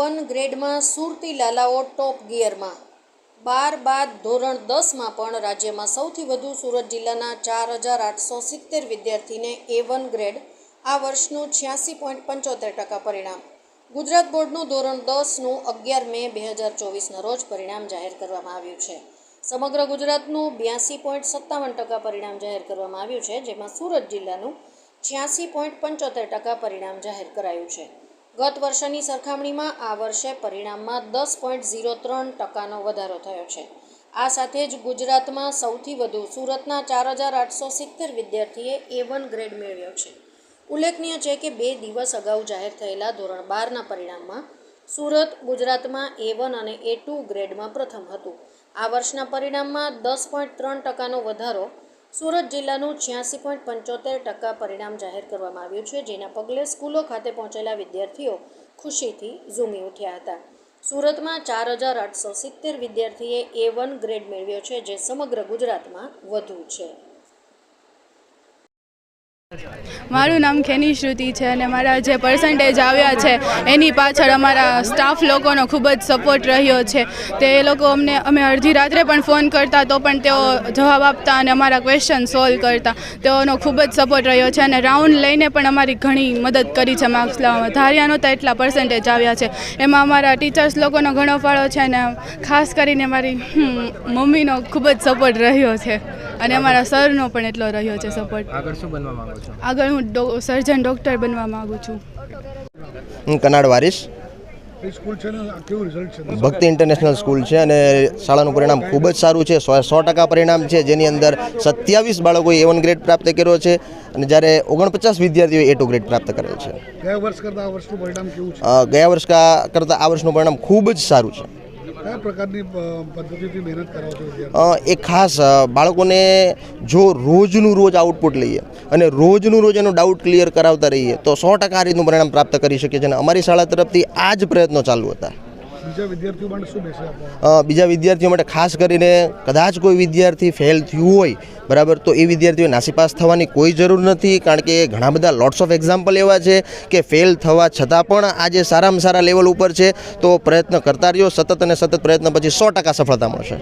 One ગ્રેડમાં સુરતી લાલાઓ ટોપ ગિયરમાં. બાર બાદ ધોરણ દસમાં પણ રાજ્યમાં સૌથી વધુ સુરત જિલ્લાના ચાર હજાર આઠસો સિત્તેર વિદ્યાર્થીને એ વન ગ્રેડ, આ વર્ષનું છ્યાસી પોઈન્ટ પંચોતેર ટકા પરિણામ. ગુજરાત બોર્ડનું ધોરણ દસનું અગિયાર મે બે હજાર ચોવીસના રોજ પરિણામ જાહેર કરવામાં આવ્યું છે. સમગ્ર ગુજરાતનું બ્યાસી પોઈન્ટ સત્તાવન ટકા પરિણામ જાહેર કરવામાં આવ્યું છે, જેમાં સુરત જિલ્લાનું છ્યાસી પોઈન્ટ પંચોતેર ટકા પરિણામ જાહેર કરાયું છે. ગત વર્ષની સરખામણીમાં આ વર્ષે પરિણામમાં દસ પોઈન્ટ ઝીરો ત્રણ ટકાનો વધારો થયો છે. આ સાથે જ ગુજરાતમાં સૌથી વધુ સુરતના ચાર હજાર આઠસો સિત્તેર વિદ્યાર્થીએ એ વન ગ્રેડ મેળવ્યો છે. ઉલ્લેખનીય છે કે બે દિવસ અગાઉ જાહેર થયેલા ધોરણ બારના પરિણામમાં સુરત, ગુજરાતમાં એ વન અને એ ટુ ગ્રેડમાં પ્રથમ હતું. આ વર્ષના પરિણામમાં દસ પોઈન્ટ ત્રણ ટકાનો વધારો સુરત જિલ્લાનું છ્યાસી પોઈન્ટ પંચોતેર ટકા પરિણામ જાહેર કરવામાં આવ્યું છે, જેના પગલે સ્કૂલો ખાતે પહોંચેલા વિદ્યાર્થીઓ ખુશીથી ઝૂમી ઉઠ્યા હતા. સુરતમાં ચાર હજાર આઠસો સિત્તેર વિદ્યાર્થીએ એ વન ગ્રેડ મેળવ્યો છે, જે સમગ્ર ગુજરાતમાં વધુ છે. મારું નામ ખેની શ્રુતિ છે અને મારા જે પર્સન્ટેજ આવ્યા છે, એની પાછળ અમારા સ્ટાફ લોકોનો ખૂબ જ સપોર્ટ રહ્યો છે. તે એ લોકો અમને, અમે અડધી રાત્રે પણ ફોન કરતા તો પણ તેઓ જવાબ આપતા અને અમારા ક્વેશ્ચન સોલ્વ કરતા. તેઓનો ખૂબ જ સપોર્ટ રહ્યો છે અને રાઉન્ડ લઈને પણ અમારી ઘણી મદદ કરી છે માર્ક્સ લાવવામાં. ધાર્યા નહોતા એટલા પર્સન્ટેજ આવ્યા છે. એમાં અમારા ટીચર્સ લોકોનો ઘણો ફાળો છે અને ખાસ કરીને મારી મમ્મીનો ખૂબ જ સપોર્ટ રહ્યો છે. અને અમારા સરનો પણ એટલો રહ્યો છે સપોર્ટ આગળ શું બનવા માંગો છો? આગળ હું સર્જન ડૉક્ટર બનવા માગું છું. હું કનાડ વારીશ. એ સ્કૂલ છે ને આ કેવું રિઝલ્ટ છે? ભક્તિ ઇન્ટરનેશનલ સ્કૂલ છે અને શાળાનું પરિણામ ખૂબ જ સારું છે. સો સો ટકા પરિણામ છે જેની અંદર સત્યાવીસ બાળકોએ એ વન ગ્રેડ પ્રાપ્ત કર્યો છે અને જ્યારે ઓગણપચાસ વિદ્યાર્થીઓએ એ ટુ ગ્રેડ પ્રાપ્ત કરેલ છે. ગયા વર્ષ કરતાં આ વર્ષનું પરિણામ કેવું છે? ગયા વર્ષ કરતાં આ વર્ષનું પરિણામ ખૂબ જ સારું છે. એક ખાસ બાળકોને જો રોજનું રોજ આઉટપુટ લઈએ અને રોજનું રોજ એનું ડાઉટ ક્લિયર કરાવતા રહીએ, તો સો ટકા આ રીતનું પરિણામ પ્રાપ્ત કરી શકીએ છીએ અને અમારી શાળા તરફથી આ જ પ્રયત્નો ચાલુ હતા. બીજા વિદ્યાર્થીઓ માટે ખાસ કરીને કદાચ કોઈ વિદ્યાર્થી ફેલ થયું હોય, બરાબર, તો એ વિદ્યાર્થીઓ નાસીપાસ થવાની કોઈ જરૂર નથી, કારણ કે ઘણા બધા લોટ્સ ઓફ એક્ઝામ્પલ એવા છે કે ફેલ થવા છતાં પણ આજે સારામાં સારા લેવલ ઉપર છે, તો પ્રયત્ન કરતા રહ્યો સતત અને સતત પ્રયત્ન પછી સો ટકા સફળતા મળશે.